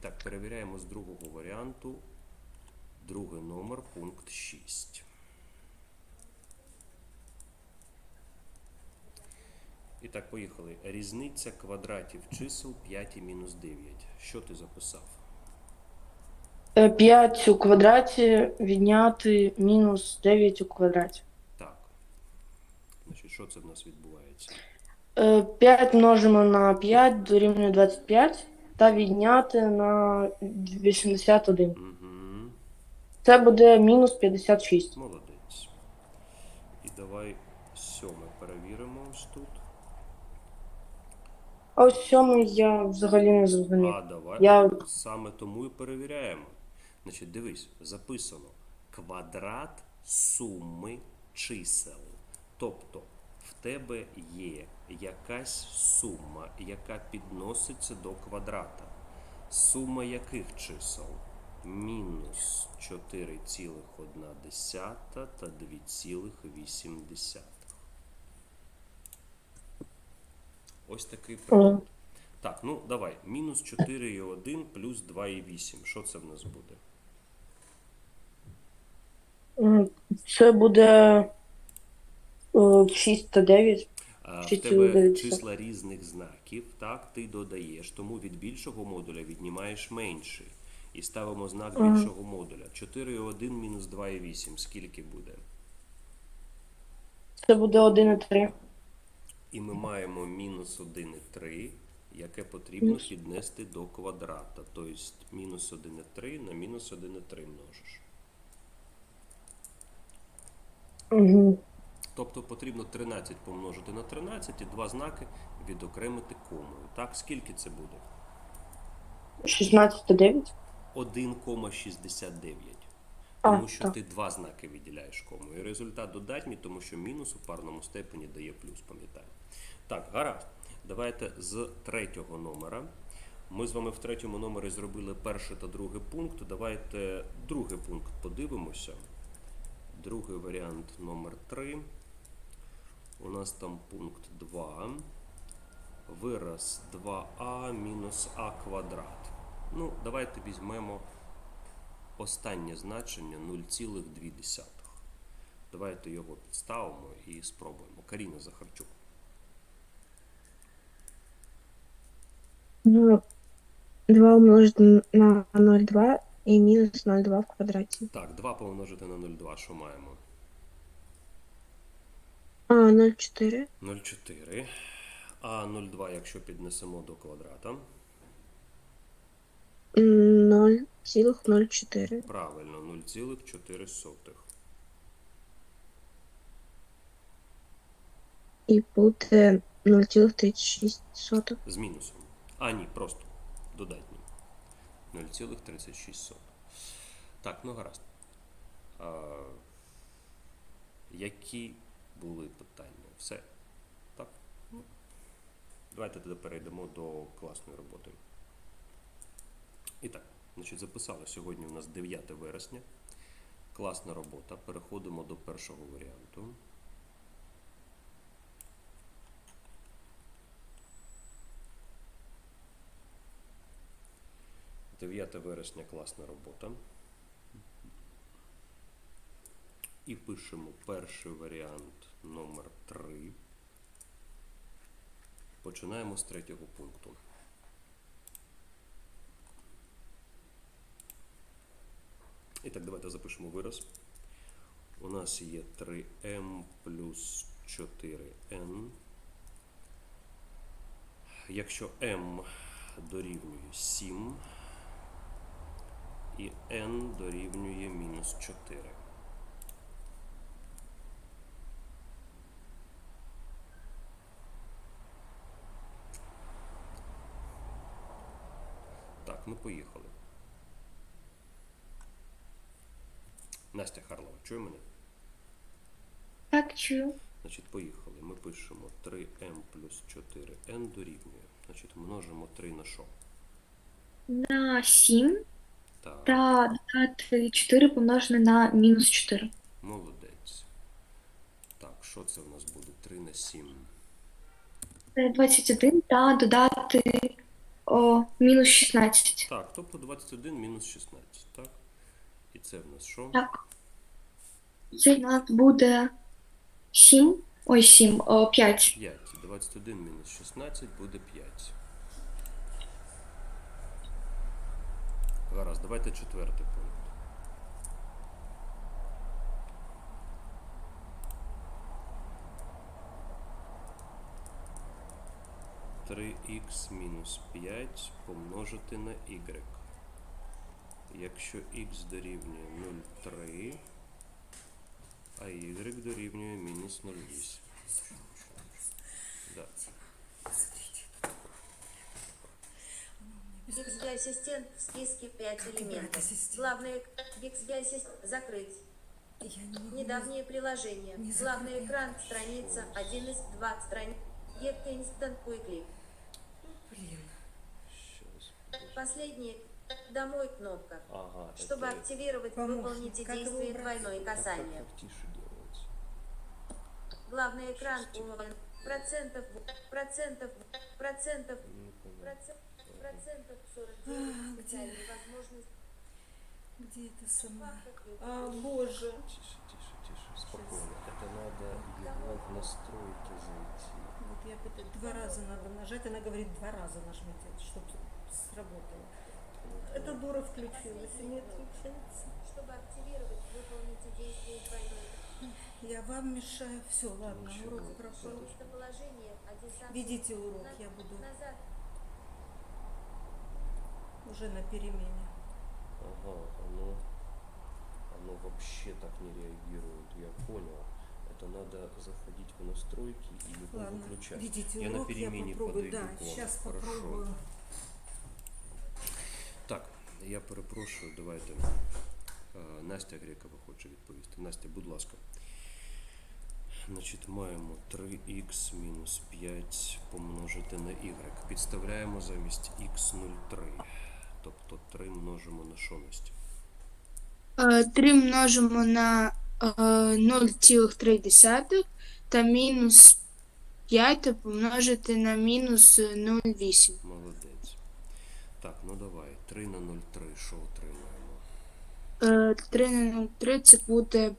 так, перевіряємо з другого варіанту. Другий номер, пункт 6. І так, поїхали. Різниця квадратів чисел 5 і мінус 9. Що ти записав? 5 у квадраті відняти мінус 9 у квадраті. Так. Значить, що це в нас відбувається? 5 множимо на 5 дорівнює 25 та відняти на 81. Угу. Це буде мінус 56. Молодець. І давай сьоме перевіримо ось тут. А ось сьомий я взагалі не зрозумів. А давай Я- саме тому і перевіряємо. Значить, дивись, записано квадрат суми чисел. Тобто тебе є якась сума, яка підноситься до квадрата. Сума яких чисел? Мінус 4,1 та 2,8. Ось такий приклад. Так, ну давай. Мінус 4,1 плюс 2,8. Що це в нас буде? Це буде 6 та 9. В тебе числа різних знаків, так, ти додаєш, тому від більшого модуля віднімаєш менший. І ставимо знак більшого модуля. 4,1 мінус 2,8. Скільки буде? Це буде 1 і 3. І ми маємо мінус 1,3, яке потрібно піднести до квадрата. Тобто мінус 1,3 на мінус 1,3 множиш. Угу. Тобто потрібно 13 помножити на 13 і два знаки відокремити комою. Так, скільки це буде? 16 та 9. 1,69. А, Тому що так. ти два знаки виділяєш комою. І результат додатній, тому що мінус у парному степені дає плюс, пам'ятаю. Так, гаразд. Давайте з третього номера. Ми з вами в третьому номері зробили перший та другий пункт. Давайте другий пункт подивимося. Другий варіант номер 3. У нас там пункт 2. Вираз 2а мінус а квадрат. Ну, давайте візьмемо останнє значення 0,2. Давайте його підставимо і спробуємо. Каріна Захарчук. Ну, 2 умножити на 0,2 і мінус 0,2 в квадраті. Так, 2 помножити на 0,2, що маємо? А, 0,4. 0,4. А 0,2, якщо піднесемо до квадрата. 0,04. Правильно, 0,4. І буде 0,36. З мінусом. А, ні, просто додатнім. 0,36. Так, ну гаразд. А, які були питання? Все? Так? Ну, давайте тоді перейдемо до класної роботи. І так, значить, записали сьогодні у нас 9 вересня. Класна робота. Переходимо до першого варіанту. Дев'яте вересня класна робота. І пишемо перший варіант номер 3. Починаємо з третього пункту. І так, давайте запишемо вираз. У нас є 3m плюс 4n. Якщо m дорівнює 7 і n дорівнює мінус 4. Так, ми поїхали. Настя Харлова, чує мене? Так, чую. Значить, поїхали. Ми пишемо 3m плюс 4n дорівнює. Значить, множимо 3 на що? На 7 Так, та додати 4 помножене на мінус 4. молодець. Так, що це в нас буде? 3 на 7. Це 21 та додати о, мінус 16. Так, тобто 21 мінус 16, так? І це в нас що? Так. Це в нас буде 7. Ой, 7, о, 5. 5. 21 мінус 16 буде 5. Гаразд, давайте четвертий пункт. Три х мінус 5 помножити на y. Якщо х дорівнює 0,3, а y дорівнює мінус 0,8. Да. Bixby ассистент в списке 5 элементов. Главное Bixby ассистент закрыть. Я не могу. Недавнее приложение. Не Главный закрывай. экраан, страница 1 из 2 страниц. Get Instant Quickly. Блин. Последний домой кнопка. Ага, Чтобы это активировать, Помощник. выполните Как действие двойное как, касание. как тише делается. Главный экран уровень процентов процентов процентов Не понял. процент- процентов 49 А, где? возможности. Где это сама? А, боже. Тише, тише, тише, спокойно. Это надо его в настройки зайти. Вот я пытаюсь. Два раза надо нажать. Она говорит, два раза нажмите, чтобы сработало. Эта дура включилась и не отключается. Чтобы активировать, выполните действие двойное. Я вам мешаю. Все, ладно, Ничего. урок пропал. Сам. Ведите урок, На- я буду Назад. уже на перемене. Ага, оно, оно вообще так не реагирует, я понял. Это надо заходить в настройки и его Ладно, выключать. ведите Я на урок, я перемене попробую. подойду Да, к вам. сейчас Хорошо. попробую. Я перепрошую, давайте. Е, Настя Грекова хоче відповісти. Настя, будь ласка. Значить, маємо 3х мінус 5 помножити на y. Підставляємо замість х 0,3. Тобто 3 множимо на що, Настя? 3 множимо на е, 0,3 та мінус 5 помножити на мінус 0,8. Молодець. Так, ну давай. 3 на 0,3, що отримаємо? Е, 3 на 0,3 це буде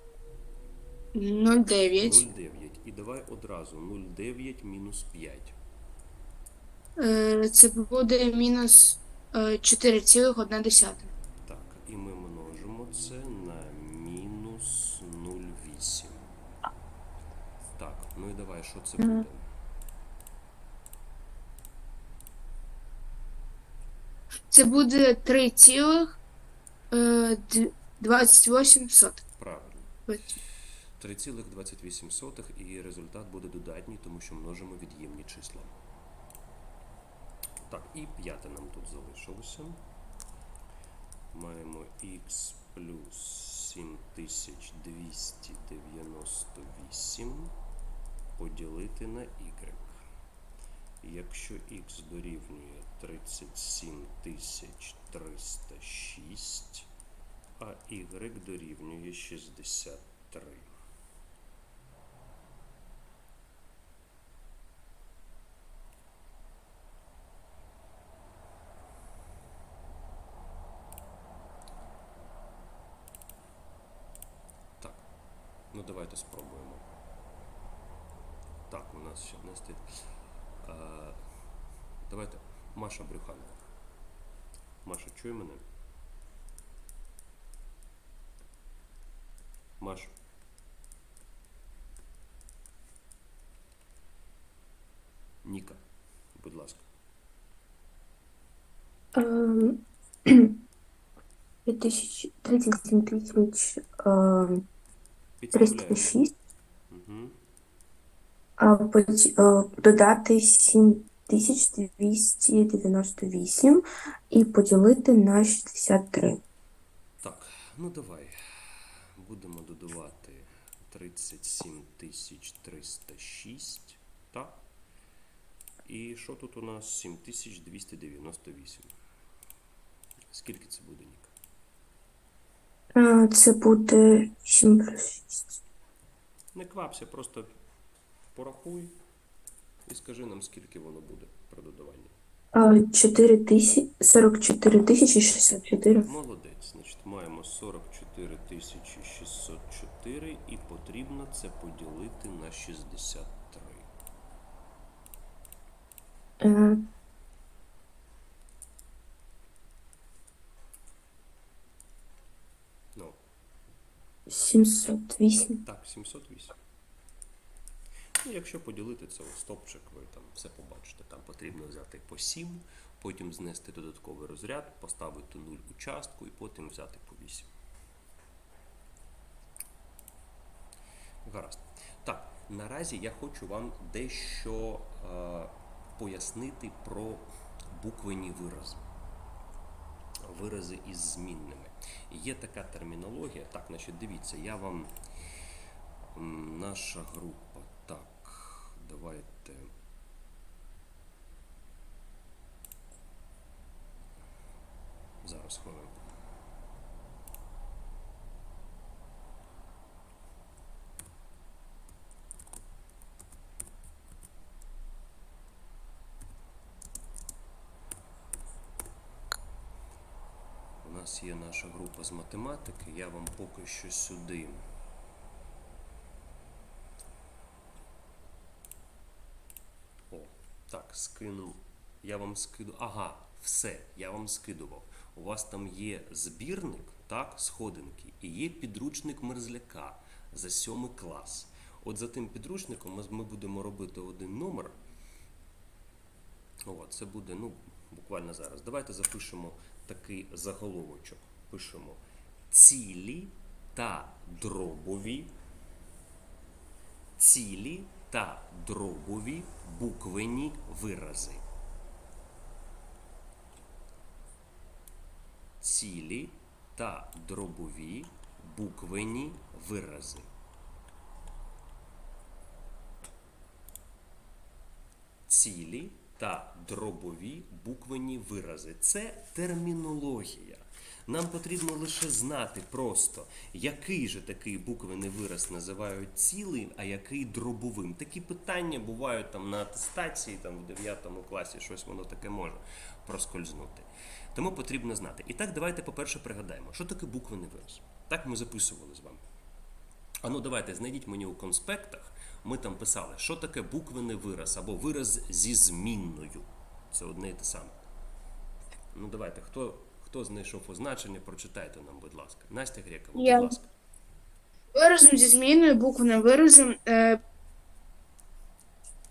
0,9. 0,9. І давай одразу 0,9 мінус 5. Е, Це буде мінус е, 4,1. Так, і ми множимо це на мінус 0,8. Так, ну і давай, що це буде? Це буде 3,28. Правильно. 3,28 і результат буде додатній, тому що множимо від'ємні числа. Так, і п'яте нам тут залишилося. Маємо х плюс 7298 поділити на y. Якщо х дорівнює 37306, а y дорівнює 63. Так, ну давайте спробуємо. Так, у нас ще Настя. А, давайте. Маша Брюханова. Маша, чує мене? Маш. Ніка, будь ласка. Ем, 5000 37 тисяч ем, Підставляємо. 306, Угу. а потім е, додати 7298 і поділити на 63. Так, ну давай. Будемо додавати 37 306. Так. І що тут у нас? 7298. Скільки це буде, Ніка? Е, Це буде 7 плюс 6. Не квапся, просто порахуй і скажи нам, скільки воно буде при додаванні. 4 тисячі, 44 тисячі 64. Молодець. Значить, маємо 44 тисячі 604 і потрібно це поділити на 63. Е, Ну, 708. так, 708. Ну, якщо поділити це у стопчик, ви там все побачите. Там потрібно взяти по 7, потім знести додатковий розряд, поставити 0 у частку і потім взяти по 8. Гаразд. Так, наразі я хочу вам дещо е, пояснити про буквені вирази. Вирази із змінними. Є така термінологія. Так, значить, дивіться, я вам наша група. Давайте. Зараз хвилинку. У нас є наша група з математики. Я вам поки що сюди. О, так, скинув. Я вам скину. Ага, все, я вам скидував. У вас там є збірник, так, сходинки, і є підручник мерзляка за сьомий клас. От за тим підручником ми будемо робити один номер. О, це буде, ну, буквально зараз. Давайте запишемо такий заголовочок. Пишемо цілі та дробові. Цілі та дробові буквені вирази. Цілі та дробові буквені вирази. цілі та дробові буквені вирази. Це термінологія. Нам потрібно лише знати просто, який же такий буквений вираз називають цілим, а який дробовим. Такі питання бувають там на атестації, там в 9 класі щось воно таке може проскользнути. Тому потрібно знати. І так, давайте, по-перше, пригадаємо, що таке буквений вираз. Так ми записували з вами. А ну давайте знайдіть мені у конспектах. Ми там писали, що таке буквений вираз або вираз зі змінною. Це одне і те саме. Ну давайте, хто, хто знайшов означення, прочитайте нам, будь ласка. Настя Грекова, будь Я. ласка. Виразом зі зміною буквеним виразом е,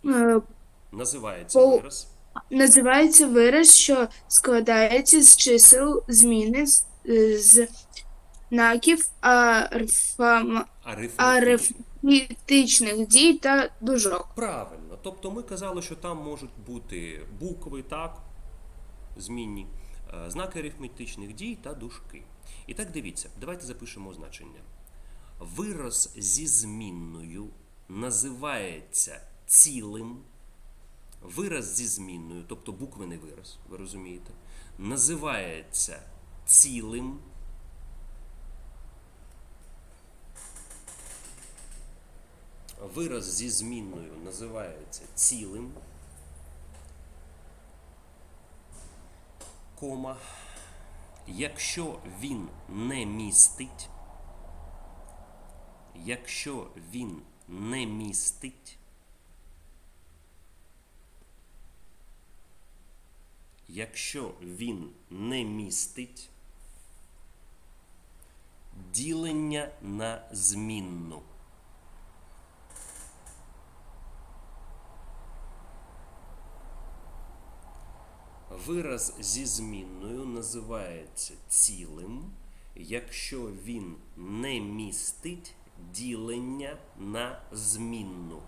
е, Називається Пол- вираз. називається вираз, що складається з чисел зміни з, е, з знаків арифметичних дій та дужок. Правильно. Тобто ми казали, що там можуть бути букви, так, змінні, знаки арифметичних дій та дужки. І так дивіться, давайте запишемо значення. Вираз зі змінною називається цілим. Вираз зі змінною, тобто буквений вираз, ви розумієте, називається цілим. Вираз зі змінною називається цілим. Кома. Якщо він не містить, якщо він не містить, якщо він не містить ділення на змінну. Вираз зі змінною називається цілим, якщо він не містить ділення на змінну.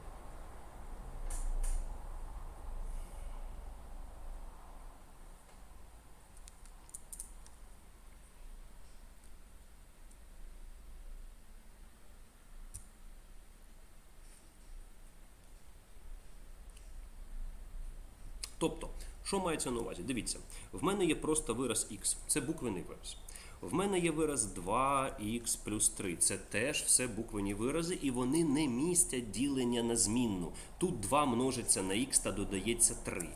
Тобто, що мається на увазі? Дивіться, в мене є просто вираз x, це буквений вираз. В мене є вираз 2х плюс 3. Це теж все буквені вирази, і вони не містять ділення на змінну. Тут 2 множиться на х та додається 3.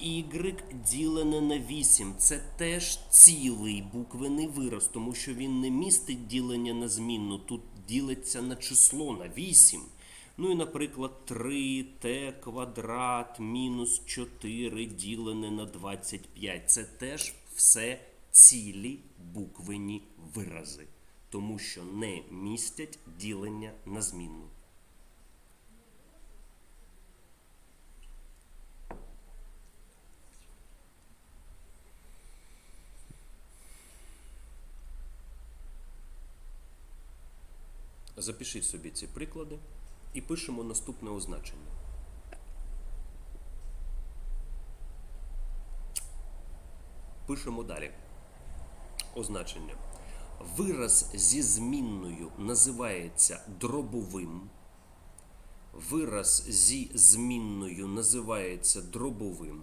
y ділене на 8 це теж цілий буквений вираз, тому що він не містить ділення на змінну, тут ділиться на число на 8. Ну і, наприклад, 3t квадрат мінус 4 ділене на 25. Це теж все цілі буквені вирази, тому що не містять ділення на змінну. Запишіть собі ці приклади і пишемо наступне означення. Пишемо далі. Означення. Вираз зі змінною називається дробовим. Вираз зі змінною називається дробовим.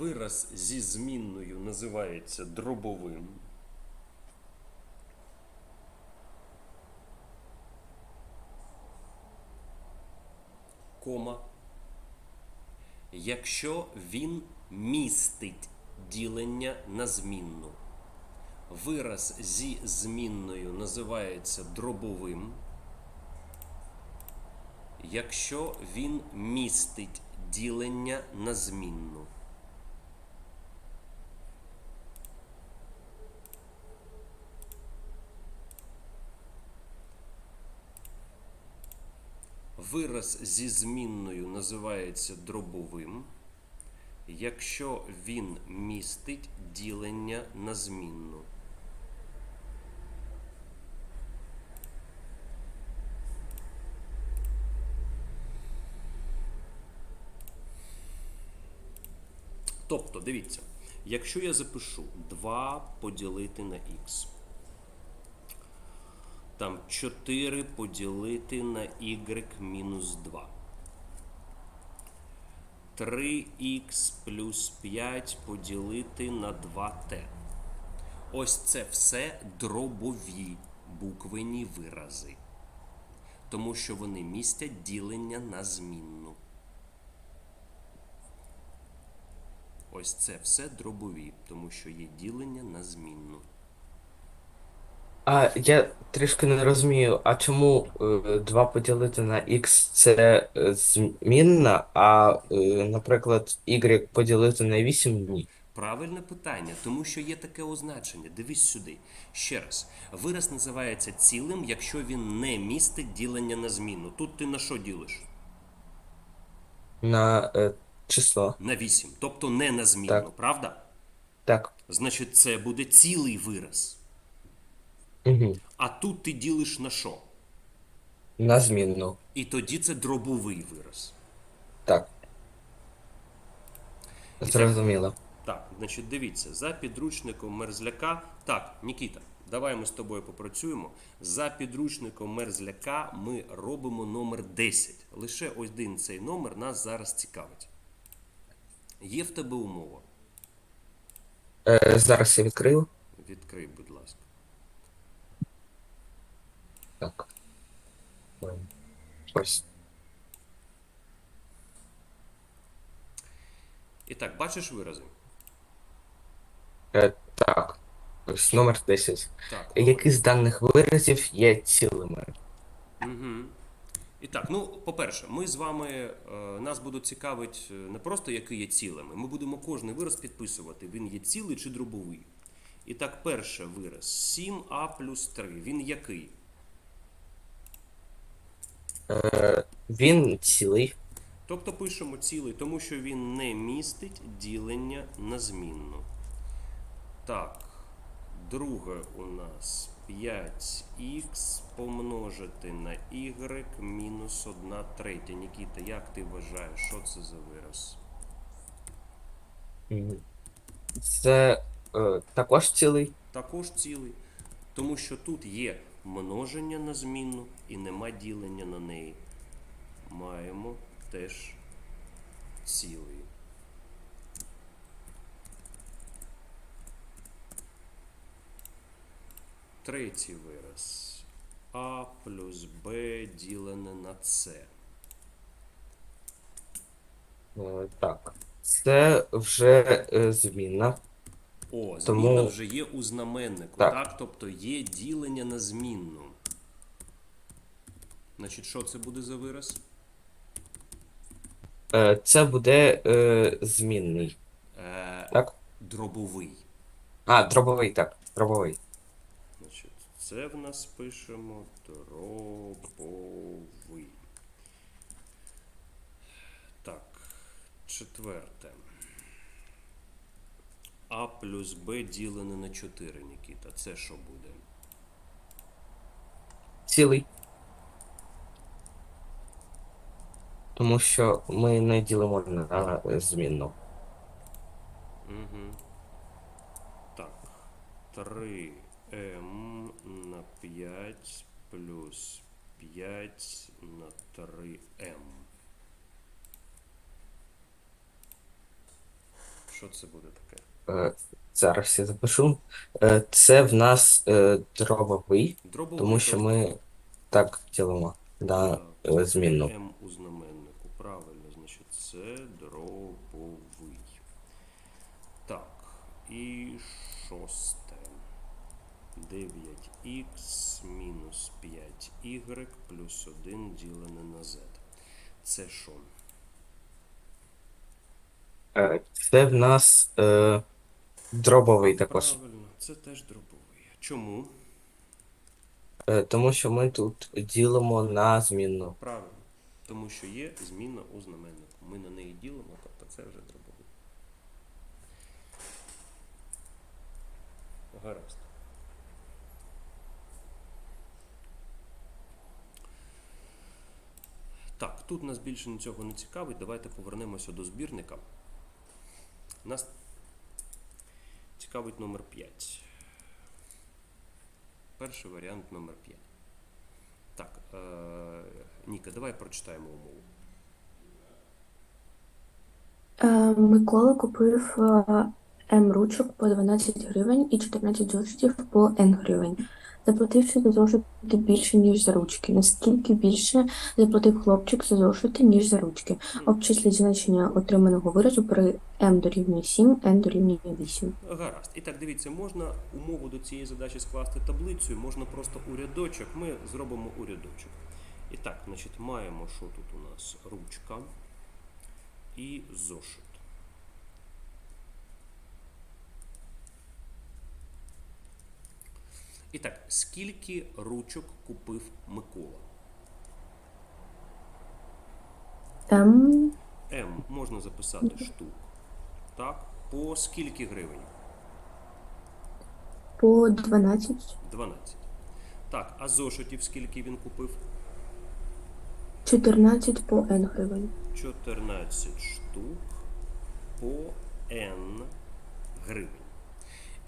Вираз зі змінною називається дробовим. Кома. Якщо він містить ділення на змінну. Вираз зі змінною називається дробовим. Якщо він містить ділення на змінну. Вираз зі змінною називається дробовим, якщо він містить ділення на змінну. Тобто, дивіться, якщо я запишу 2 поділити на х, там 4 поділити на y мінус 2. 3х плюс 5 поділити на 2t. Ось це все дробові буквені вирази. Тому що вони містять ділення на змінну. Ось це все дробові, тому що є ділення на змінну. А я трішки не розумію, а чому е, 2 поділити на x це е, змінна, а, е, наприклад, y поділити на 8 ні. Правильне питання, тому що є таке означення. Дивись сюди. Ще раз. Вираз називається цілим, якщо він не містить ділення на зміну. Тут ти на що ділиш? На е, число. На 8. Тобто не на зміну, Так. правда? Так. Значить, це буде цілий вираз. Угу. А тут ти ділиш на що? На змінну. І тоді це дробовий вираз. Так. Зрозуміло. Так, значить, дивіться, за підручником мерзляка. Так, Нікіта, давай ми з тобою попрацюємо. За підручником мерзляка ми робимо номер 10. Лише один цей номер нас зараз цікавить. Є в тебе умова. Е, зараз я відкрию. Відкрий, будь ласка. Так. Ось. І так, бачиш вирази? Е, так. Ось номер 10. Так. Які з даних виразів є цілими? Угу. І так, ну, по-перше, ми з вами, е, нас будуть цікавить е, не просто який є цілими, ми будемо кожний вираз підписувати, він є цілий чи дробовий. І так, перше вираз 7а плюс 3. Він який? Е, він цілий. Тобто пишемо цілий, тому що він не містить ділення на змінну. Так, друге у нас 5х помножити на y мінус 1 третя. Нікіта, як ти вважаєш, що це за вираз? Це е, також цілий. Також цілий, тому що тут є множення на змінну і нема ділення на неї. Маємо теж цілий. Третій вираз. А плюс Б ділене на С. Е, Так. Це вже е, змінна. О, зміна Тому- вже є у знаменнику, Так. так. Тобто є ділення на змінну. Значить, що це буде за вираз? Е, Це буде е, змінний. Е, Так? дробовий. А, дробовий, так. Дробовий. Значить, це в нас пишемо дробовий. Так, четверте. А плюс Б ділене на 4, Нікіта. Це що буде? Цілий. Тому що ми не ділимо на змінну. Угу. Так. 3 М на 5 плюс 5 на 3 М. Що це буде таке? Е, Зараз я запишу. Е, Це в нас е, дробовий, Дробовий. тому що ми так ділимо на змінну. М у знаменнику. Правильно, значить, це дробовий. Так, і шосте. 9х мінус 5y плюс 1 ділене на z. Це що? Це в нас е, дробовий також. Правильно, це теж дробовий. Чому? Е, Тому що ми тут ділимо на змінну. Правильно. Тому що є зміна у знаменнику. Ми на неї ділимо, тобто це вже дробовий. Гаразд. Так, тут нас більше нічого не цікавить. Давайте повернемося до збірника. Нас цікавить номер 5. Перший варіант номер 5. Так, е, Ніка, давай прочитаємо умову. Е, Микола купив е, М ручок по 12 гривень і 14 зошитів по N гривень. Заплативши за зошити більше, ніж за ручки. Наскільки більше заплатив хлопчик за зошити, ніж за ручки? Обчисліть значення отриманого виразу при М дорівнює 7, N дорівнює 8. Гаразд. І так, дивіться, можна умову до цієї задачі скласти таблицею, можна просто у рядочок. Ми зробимо у рядочок. І так, значить, маємо, що тут у нас ручка і зошит. І так, скільки ручок купив Микола? М М можна записати штук. Так, по скільки гривень? по 12, 12. Так, а зошитів скільки він купив? 14 по N гривень. 14 штук по N гривень.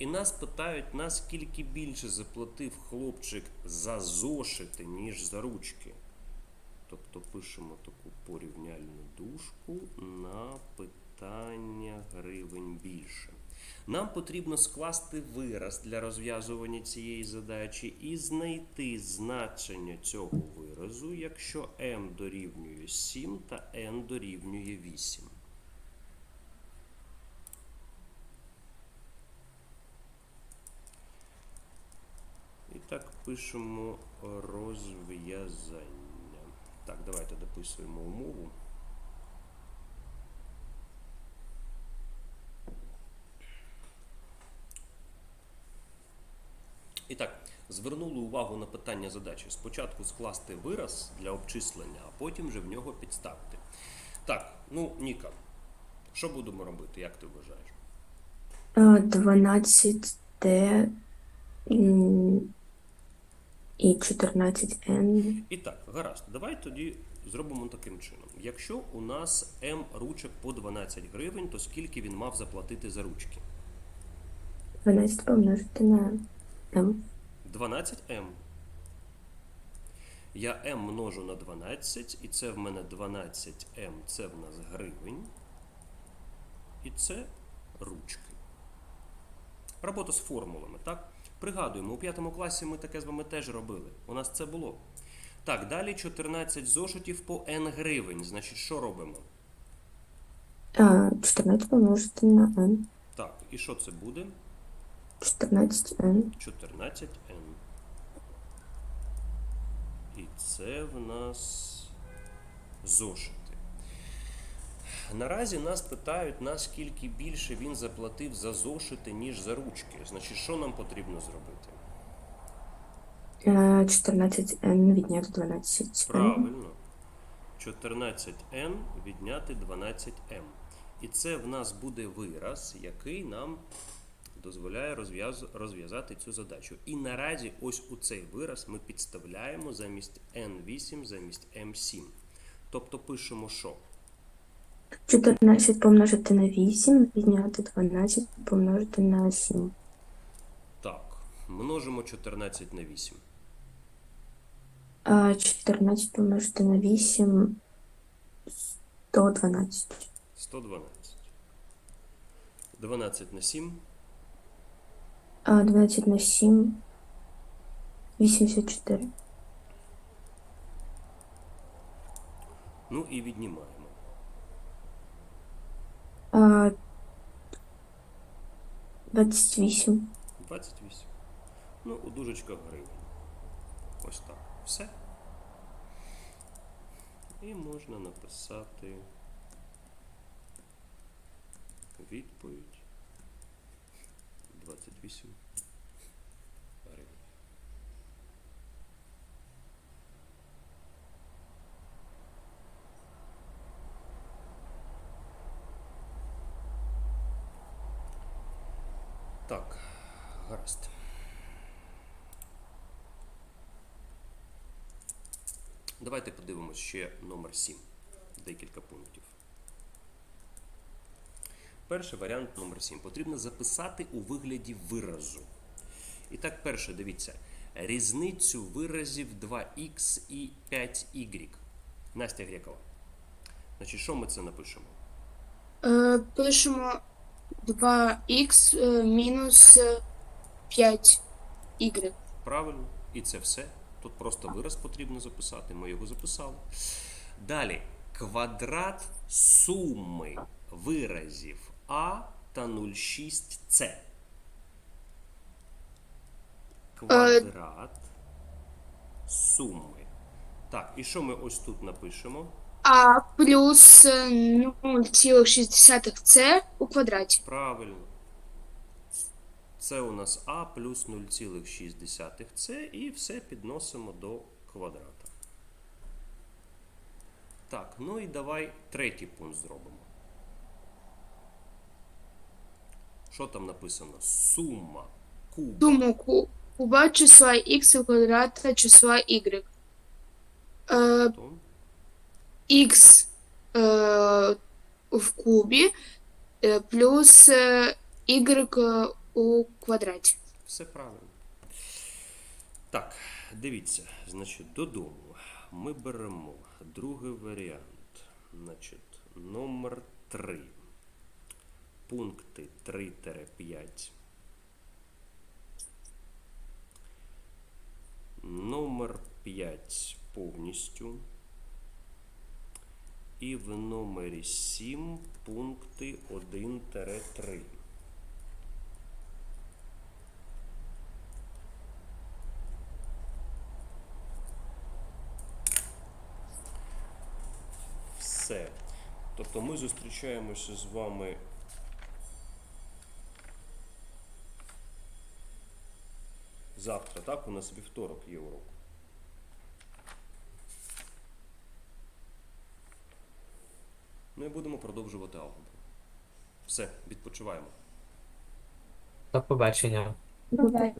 І нас питають, наскільки більше заплатив хлопчик за зошити, ніж за ручки. Тобто пишемо таку порівняльну дужку на питання гривень більше. Нам потрібно скласти вираз для розв'язування цієї задачі і знайти значення цього виразу, якщо m дорівнює 7 та n дорівнює 8. І так пишемо розв'язання. Так, давайте дописуємо умову. І так, звернули увагу на питання задачі. Спочатку скласти вираз для обчислення, а потім вже в нього підставити. Так, ну, Ніка, що будемо робити, як ти вважаєш? Е, 12 Д м, і 14 N. І так, гаразд, давай тоді зробимо таким чином. Якщо у нас М ручок по 12 гривень, то скільки він мав заплатити за ручки? 12 помножити на М. 12М. Я М множу на 12, і це в мене 12М, це в нас гривень. І це ручки. Робота з формулами, так? Пригадуємо, у п'ятому класі ми таке з вами теж робили. У нас це було. Так, далі 14 зошитів по n гривень. Значить, що робимо? 14 помножити на n. Так, і що це буде? 14n. 14n. І це в нас зошити. Наразі нас питають, наскільки більше він заплатив за зошити, ніж за ручки. Значить, що нам потрібно зробити? Е, 14n відняти 12n. Правильно. 14n відняти 12m. І це в нас буде вираз, який нам дозволяє розв'яз- розв'язати цю задачу. І наразі ось у цей вираз ми підставляємо замість n8 замість m7. Тобто пишемо що? 14 помножити на 8, відняти 12 помножити на 7. Так, множимо 14 на 8. А 14 помножити на 8 112. 112. 12 на 7. А 12 на 7 84. Ну і віднімаємо. А 28. 28. Ну, у дужечках гривень. Ось так. Все. І можна написати відповідь 28 гривень. Так, гаразд. Давайте подивимось ще номер 7. Декілька пунктів. Перший варіант номер 7. Потрібно записати у вигляді виразу. І так, перше, дивіться. Різницю виразів 2х і 5y. Настя Грекова. Значить, що ми це напишемо? Е, пишемо 2х е, мінус е, 5y. Правильно, і це все. Тут просто вираз потрібно записати. Ми його записали. Далі квадрат суми виразів А та 0,6С. Квадрат суми. Так, і що ми ось тут напишемо? А плюс е, 0,6 у квадраті. Правильно. Це у нас А плюс 0,6 С і все підносимо до квадрата. Так, ну і давай третій пункт зробимо. Що там написано? Сума куба. Суму ку- куба числа х у квадрата числа y. Е, То х е, в кубі е, плюс е, y у квадраті. Все правильно. Так, дивіться, значить, додому ми беремо другий варіант. Значить, номер 3. Пункти 3-5. Номер 5 повністю. І в номері 7 пункти 1-3. Все. Тобто ми зустрічаємося з вами завтра, так? У нас вівторок є урок. Ну і будемо продовжувати алгебру. Все, відпочиваємо. До побачення. Буває.